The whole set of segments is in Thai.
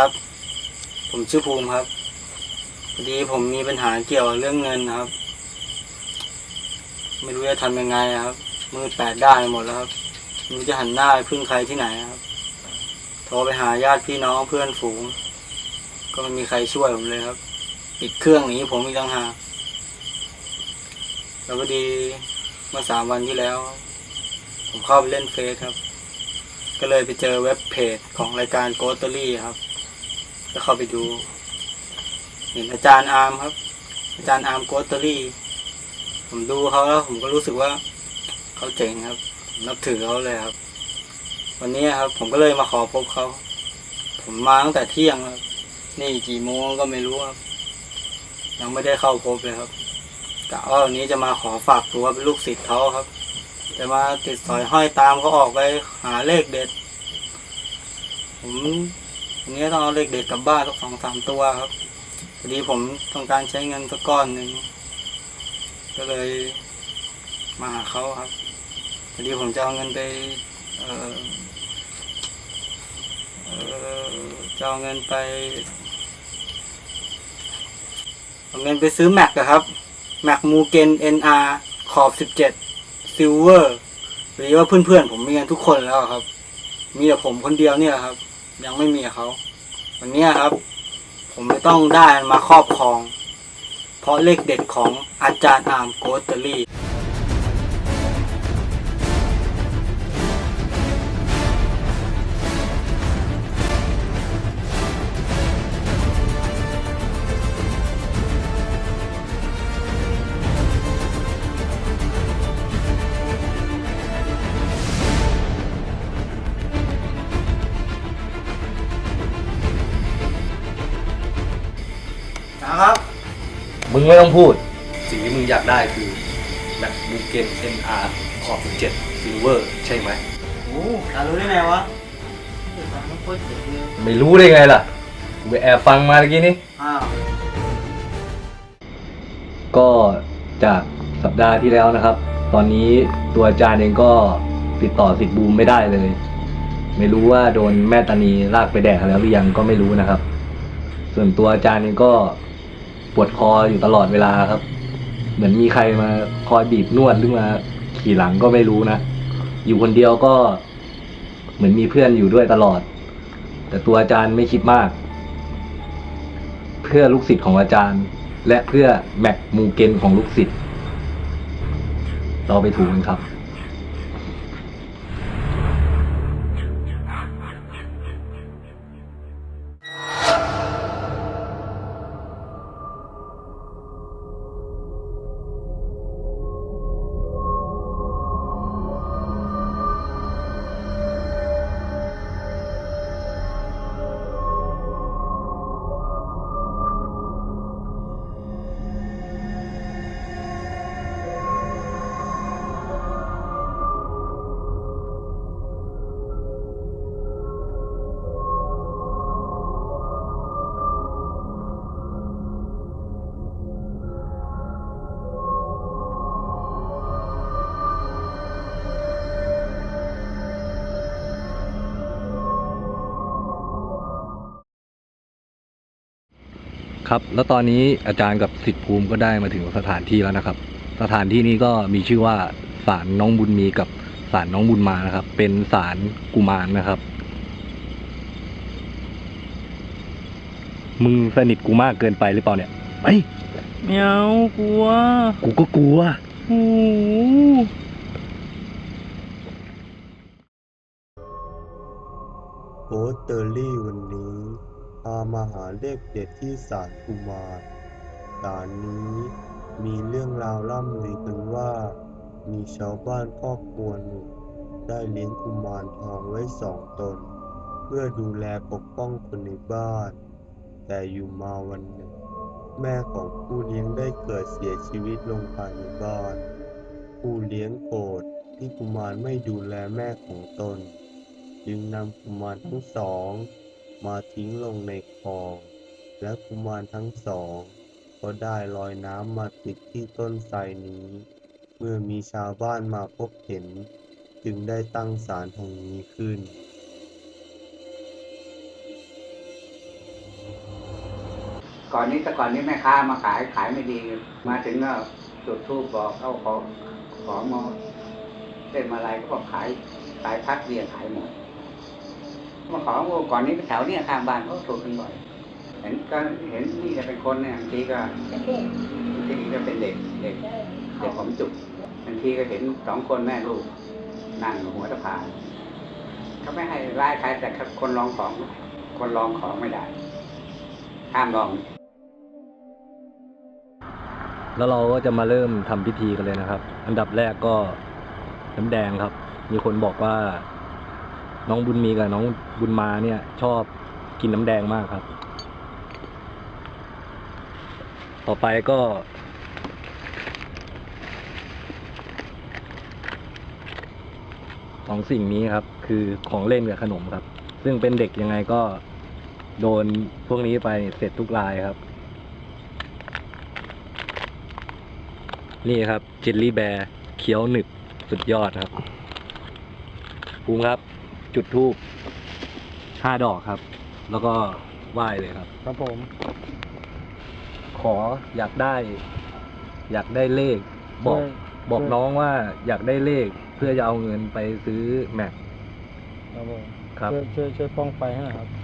ครับ ผมชื่อภูมิครับพอดีผมมีปัญหาเกี่ยวกับเรื่องเงินครับ ไม่รู้จะทำยังไงครับมือแปดได้านหมดแล้วครับไม่รู้จะหันหน้าไปพึ่งใครที่ไหนครับ โทรไปหาญาติพี่น้องเพื่อนฝูง ก็ไม่มีใครช่วยผมเลยครับ ปิดเครื่องอย่างนี้ผมอีกต่างหากแล้วพอดีเมื่อสามวันที่แล้ว ผมเข้าไปเล่นเฟซครับ ก็เลยไปเจอเว็บเพจของรายการโกสตอรี่ครับ ก็เข้าไปดูเห็นอาจารย์อาร์มครับ อาจารย์อาร์มโกสตอรี่ ผมดูเขาแล้วผมก็รู้สึกว่าเขาเจ๋งครับ นับถือเขาเลยครับ วันนี้ครับ ผมก็เลยมาขอพบเขา ผมมาตั้งแต่เที่ยงครับ นี่กี่โมงก็ไม่รู้ครับ ยังไม่ได้เข้าพบเลยครับกะว่าวันนี้จะมาขอฝากตัวเป็นลูกศิษย์เขาครับ จะมาติดสอยห้อยตามเขาออกไปหาเลขเด็ด ผม วันนี้ต้องเอาเลขเด็ดกลับบ้านสักสองสามตัวครับพอดีผมต้องการใช้เงินสักก้อนหนึ่งก็เลยมาหาเขาครับพอดีผมจะเอาเงินไปเออเออจะเอาเงินไปเอาเงินไปซื้อแม็กอะครับแม็กมูเกน NR ขอบสิบเจ็ดซิลเวอร์หรือว่าเพื่อนๆผมมีกันทุกคนแล้วครับ มีแต่ผมคนเดียวเนี่ยครับ ยังไม่มีเขา วันนี้ครับ ผมไม่ต้องได้มันมาครอบครอง เพราะเลขเด็ดของอาจารย์อาร์มโกสเตอรี่ นะครับมึงไม่ต้องพูด สิ่งที่มึงอยากได้คือแม็กบูเกน NR ขอบ17 Silver ใช่ไหม โอ้ตารู้ได้ไงวะเดี๋ยวตาไม่ค่อยเจ๋งเลยไม่รู้ได้ไงล่ะกูไปแอบฟังมาเมื่อกี้นี้ อ้าวก็จากสัปดาห์ที่แล้วนะครับ ตอนนี้ตัวอาจารย์เองก็ติดต่อสิทธิ์บูมไม่ได้เลย ไม่รู้ว่าโดนแม่ตานีลากไปแดกแล้วหรือยังก็ไม่รู้นะครับ ส่วนตัวอาจารย์เองก็ ปวดคออยู่ตลอดเวลาครับ เหมือนมีใครมาคอยบีบนวดหรือมาขี่หลังก็ไม่รู้นะ อยู่คนเดียวก็เหมือนมีเพื่อนอยู่ด้วยตลอด แต่ตัวอาจารย์ไม่คิดมาก เพื่อลูกศิษย์ของอาจารย์ และเพื่อแม็กมูเกนของลูกศิษย์ เราไปถูกันครับ ครับ แล้วตอนนี้อาจารย์กับสิทธิภูมิก็ได้มาถึงสถานที่แล้วนะครับ สถานที่นี้ก็มีชื่อว่าศาลน้องบุญมีกับศาลน้องบุญมานะครับ เป็นศาลกุมารนะครับ มึงสนิทกูมากเกินไปหรือเปล่าเนี่ยไปเมียวกลัวกูก็กลัวโอ้โกสเตอรี่วันนี้ พามาหาเลขเด็ดที่ศาลกุมารศาลนี้มีเรื่องราวล่ำลือกันว่า มีชาวบ้านครอบครัวหนึ่งได้เลี้ยงกุมารทองไว้สองตน เพื่อดูแลปกป้องคนในบ้าน แต่อยู่มาวันหนึ่ง แม่ของผู้เลี้ยงได้เกิดเสียชีวิตลงภายในบ้าน ผู้เลี้ยงโกรธที่กุมารไม่ดูแลแม่ของตน จึงนำกุมารทั้งสอง มาทิ้งลงในคลอง และกุมารทั้งสอง ก็ได้ลอยน้ำมาติดที่ต้นไทรนี้ เมื่อมีชาวบ้านมาพบเห็น จึงได้ตั้งศาลแห่งนี้ขึ้นก่อนนี้แต่ก่อนนี้แม่ค้ามาขายขายไม่ดี มาถึงก็จุดทูบบอกเอาของของมาเส้นมาอะไรก็บอกขายขายพักเดียวขายหมด มาของก่อนนี้แถวเนี้ยข้างบ้านเขาถูกกันบ่อย เห็นก็เห็นนี่จะเป็นคนเนี่ยบางทีก็บางทีก็เป็นเด็กเด็กเด็กผมจุกบางทีก็เห็นสองคนแม่ลูกนั่งหัวสะพานเขาไม่ให้ไล่ใครแต่คนลองของ คนลองของไม่ได้ห้ามลอง แล้วเราก็จะมาเริ่มทำพิธีกันเลยนะครับ อันดับแรกก็น้ำแดงครับ มีคนบอกว่า น้องบุญมีกับน้องบุญมาเนี่ย ชอบกินน้ำแดงมากครับ ต่อไปก็ สองสิ่งนี้ครับ คือของเล่นกับขนมครับ ซึ่งเป็นเด็กยังไงก็โดนพวกนี้ไปเสร็จทุกรายครับ นี่ครับเจลลี่แบร์เคี้ยวหนึบสุดยอดครับภูมิครับ จุดทูบห้าดอกครับ แล้วก็ไหว้เลยครับ ครับผม ขออยากได้ อยากได้เลข บอกช่วยบอกช่วย น้องว่าอยากได้เลขเพื่อจะเอาเงินไปซื้อแม็กครับผมครับ ช่วยช่วยช่วยป้องไฟให้หน่อยครับครับ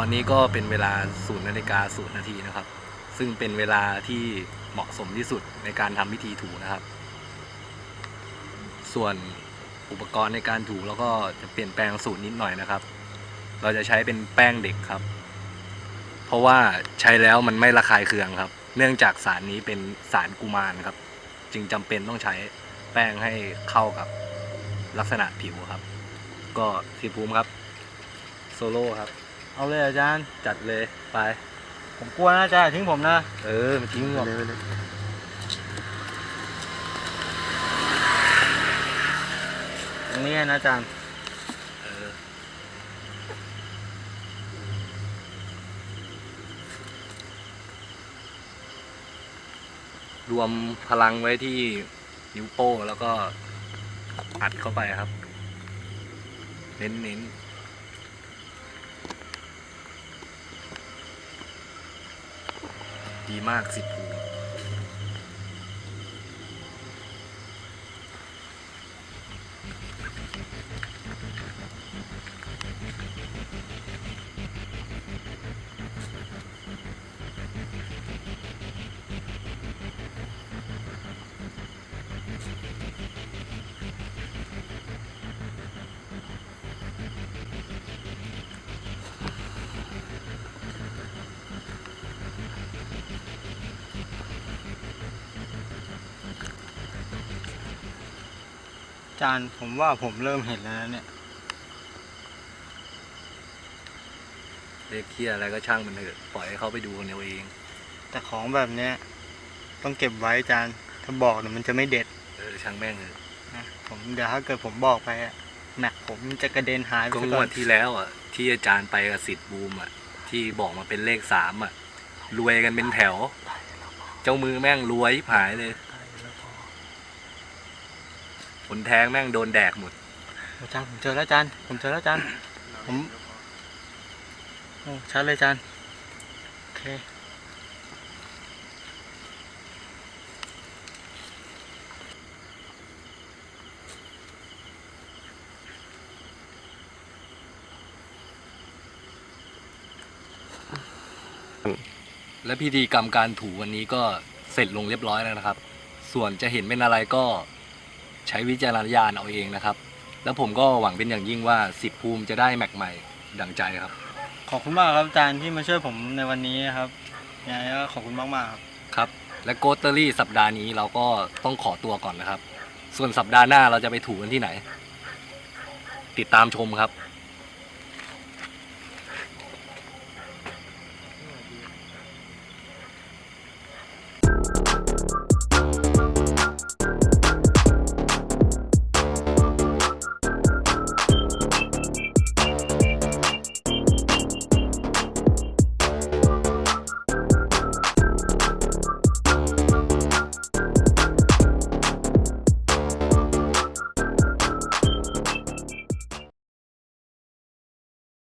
อนนี้ก็เป็นเวลาศูนย์นาฬิกาศูนย์นาทีนะครับ ซึ่งเป็นเวลาที่เหมาะสมที่สุดในการทำพิธีถูนะครับ ส่วนอุปกรณ์ในการถูเราก็จะเปลี่ยนแปลงสูตรนิดหน่อยนะครับ เราจะใช้เป็นแป้งเด็กครับ เพราะว่าใช้แล้วมันไม่ระคายเคืองครับ เนื่องจากสารนี้เป็นสารกุมารครับ จึงจำเป็นต้องใช้แป้งให้เข้ากับลักษณะผิวครับ ก็สีภูมิครับ โซโล่ครับ เอาเลยอาจารย์ จัดเลยไป ผมกลัวนะอาจารย์ทิ้งผมนะ เออมันทิ้งหรอกตรงนี้นะอาจารย์เออรวมพลังไว้ที่นิ้วโป้งแล้วก็อัดเข้าไปครับ เน้นเน้น ดีมากสิภู จารย์ผมว่าผมเริ่มเห็นแล้วนะเนี่ย เรียกเคียอะไรก็ช่างมันเถอะปล่อยให้เขาไปดูกันเอาเอง แต่ของแบบเนี้ย ต้องเก็บไว้อาจารย์ ถ้าบอกเนี่ยมันจะไม่เด็ดเออช่างแม่งเถอะนะผมเดี๋ยวถ้าเกิดผมบอกไปอะแม็กผมจะกระเด็นหายไปก็ซะงก่วอดนที่แล้วอะ ที่อาจารย์ไปกับสิทธิ์บูมอะ ที่บอกมาเป็นเลขสามอะ รวยกันเป็นแถว เจ้ามือแม่งรวยหายเลย ผลแทงแม่งโดนแดกหมดอาจารย์ผมเจอแล้วอาจารย์ผมเจอแล้วอาจารย์ผมโอ้ชัดเลยอาจารย์โอเคและพิธีกรรมการถูวันนี้ก็เสร็จลงเรียบร้อยแล้วนะครับ ส่วนจะเห็นเป็นอะไรก็ ใช้วิจารณญาณเอาเองนะครับ แล้วผมก็หวังเป็นอย่างยิ่งว่าสิบภูมิจะได้แม็กใหม่ดังใจครับ ขอบคุณมากครับอาจารย์ที่มาช่วยผมในวันนี้นะครับยังไงก็ขอบคุณมากๆครับครับ และโกสเตอรี่สัปดาห์นี้เราก็ต้องขอตัวก่อนนะครับ ส่วนสัปดาห์หน้าเราจะไปถูกกันที่ไหน ติดตามชมครับ